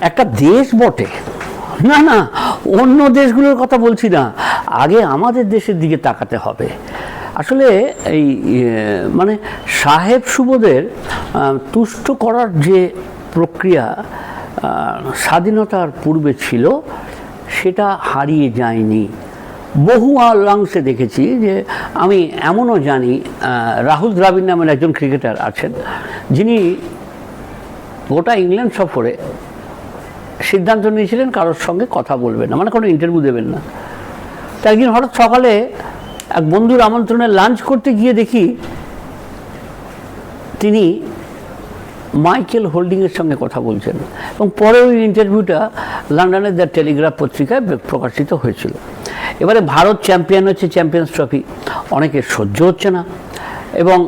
একটা দেশ বটে। না না, অন্য দেশগুলোর কথা বলছি না। আগে আমাদের দেশের দিকে তাকাতে হবে। আসলে এই মানে সাহেব সুবোধের তুষ্ট করার যে প্রক্রিয়া স্বাধীনতার পূর্বে ছিল, সেটা হারিয়ে যায়নি। বহু অংশে দেখেছি যে, আমি এমনও জানি রাহুল দ্রাবিড় নামের একজন ক্রিকেটার আছেন, যিনি গোটা ইংল্যান্ড সফরে সিদ্ধান্ত নিয়েছিলেন, কারোর সঙ্গে কথা বলবেন না মানে কোনো ইন্টারভিউ দেবেন না। তা একদিন হঠাৎ সকালে এক বন্ধুর আমন্ত্রণে লাঞ্চ করতে গিয়ে দেখি তিনি মাইকেল হোল্ডিংয়ের সঙ্গে কথা বলছেন এবং পরে ওই ইন্টারভিউটা লন্ডনের দ্য টেলিগ্রাফ পত্রিকায় প্রকাশিত হয়েছিল। এবারে ভারত চ্যাম্পিয়ন হচ্ছে চ্যাম্পিয়ন্স ট্রফি অনেকে সহ্য হচ্ছে না এবং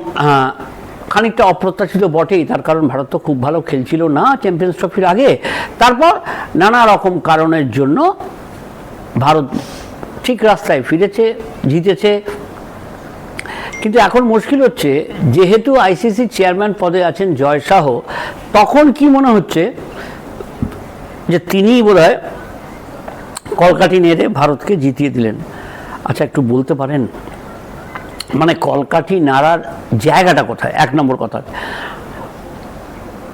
খানিকটা অপ্রত্যাশিত বটেই, তার কারণ ভারত তো খুব ভালো খেলছিল না চ্যাম্পিয়ন্স ট্রফির আগে। তারপর নানা রকম কারণের জন্য ভারত ঠিক রাস্তায় ফিরেছে, জিতেছে। কিন্তু এখন মুশকিল হচ্ছে, যেহেতু আইসিসি চেয়ারম্যান পদে আছেন জয় শাহ, তখন কি মনে হচ্ছে যে তিনিই বোধ হয় কলকাটি নেড়ে ভারতকে জিতিয়ে দিলেন? আচ্ছা একটু বলতে পারেন? মানে কলকাঠি নাড়ার জায়গাটা কোথায়? এক নম্বর কথা।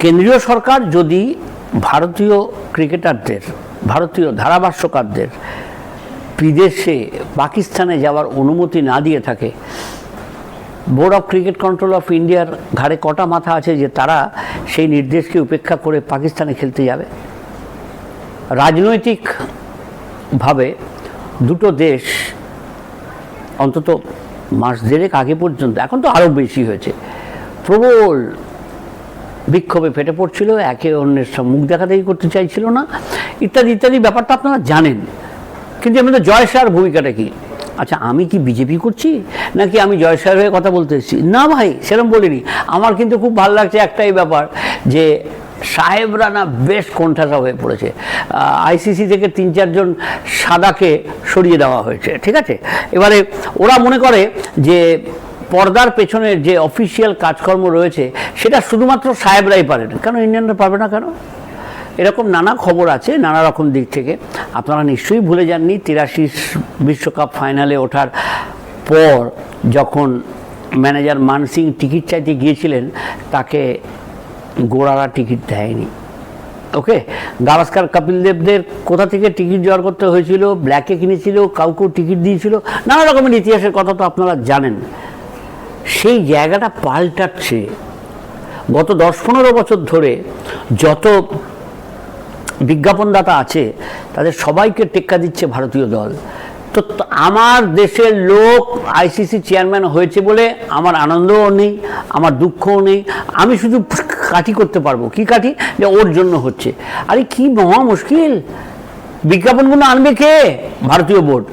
কেন্দ্রীয় সরকার যদি ভারতীয় ক্রিকেটারদের, ভারতীয় ধারাভাষ্যকারদের বিদেশে পাকিস্তানে যাওয়ার অনুমতি না দিয়ে থাকে, board of cricket control of ইন্ডিয়ার ঘাড়ে কটা মাথা আছে যে তারা সেই নির্দেশকে উপেক্ষা করে পাকিস্তানে খেলতে যাবে? রাজনৈতিকভাবে দুটো দেশ অন্তত মাস দেড়েক আগে পর্যন্ত, এখন তো আরও বেশি হয়েছে। প্রবল বিক্ষোভে ফেটে পড়ছিল, একে অন্যের সব মুখ দেখাদেখি করতে চাইছিল না, ইত্যাদি ইত্যাদি ব্যাপারটা আপনারা জানেন। কিন্তু মধ্যে জয় শাহর ভূমিকাটা কি? আচ্ছা আমি কি বিজেপি করছি? নাকি আমি জয় শাহের হয়ে কথা বলতে এসেছি? না ভাই সেরকম বলিনি। আমার কিন্তু খুব ভালো লাগছে একটাই ব্যাপার যে সাহেবরা না বেশ কোণঠাসা হয়ে পড়েছে। আইসিসি থেকে তিন চারজন সাদাকে সরিয়ে দেওয়া হয়েছে, ঠিক আছে? এবারে ওরা মনে করে যে পর্দার পেছনের যে অফিসিয়াল কাজকর্ম রয়েছে, সেটা শুধুমাত্র সাহেবরাই পারেন কেন, ইন্ডিয়ানরা পারবে না কেন? এরকম নানা খবর আছে নানা রকম দিক থেকে। আপনারা নিশ্চয়ই ভুলে যাননি, তিরাশি বিশ্বকাপ ফাইনালে ওঠার পর যখন ম্যানেজার মানসিং টিকিট চাইতে গিয়েছিলেন, তাকে গোড়ারা টিকিট দেয়নি। ওকে গাভাস্কার কপিল দেবদের কোথা থেকে টিকিট জোগাড় করতে হয়েছিল ব্ল্যাকে কিনেছিল, কাউকেও টিকিট দিয়েছিল, নানা রকমের ইতিহাসের কথা তো আপনারা জানেন। সেই জায়গাটা পাল্টাচ্ছে। গত দশ পনেরো বছর ধরে যত বিজ্ঞাপনদাতা আছে, তাদের সবাইকে টেক্কা দিচ্ছে ভারতীয় দল। তো আমার দেশের লোক আইসিসি চেয়ারম্যান হয়েছে বলে আমার আনন্দও নেই, আমার দুঃখও নেই। আমি শুধু কাঠি করতে পারব? কি কাঠি? যে ওর জন্য হচ্ছে। আরে কি মহা মুশকিল। বিজ্ঞাপনগুলো আনবে কে? ভারতীয় বোর্ড।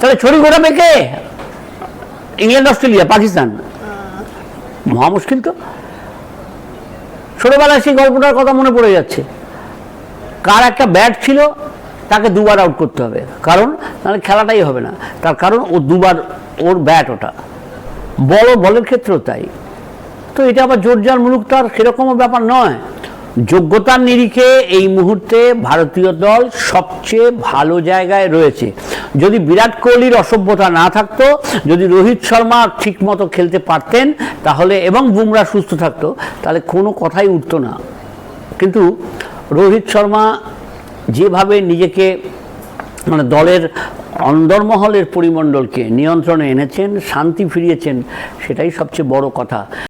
তাহলে ছড়ি ঘোরাবে কে? England Australia Pakistan. মহা মুশকিল তো। ছোটবেলায় সেই গল্পটার কথা মনে পড়ে যাচ্ছে। কার একটা ব্যাট ছিল তাকে দুবার আউট করতে হবে। কারণ? তাহলে খেলাটাই হবে না। তার কারণ ও দুবার ওর ব্যাট ওটা। বড় বলের ক্ষেত্রেও তাই। তো এটা আবার জোরজার মুলুক তো আর সেরকমও ব্যাপার নয়। যোগ্যতার নিরিখে এই মুহূর্তে ভারতীয় দল সবচেয়ে ভালো জায়গায় রয়েছে। যদি বিরাট কোহলির অসভ্যতা না থাকতো, যদি রোহিত শর্মা ঠিকমতো খেলতে পারতেন, তাহলে এবং বুমরা সুস্থ থাকতো, তাহলে কোনো কথাই উঠতো না। কিন্তু রোহিত শর্মা যেভাবে নিজেকে মানে দলের অন্দরমহলের পরিমণ্ডলকে নিয়ন্ত্রণে এনেছেন, শান্তি ফিরিয়েছেন, সেটাই সবচেয়ে বড় কথা।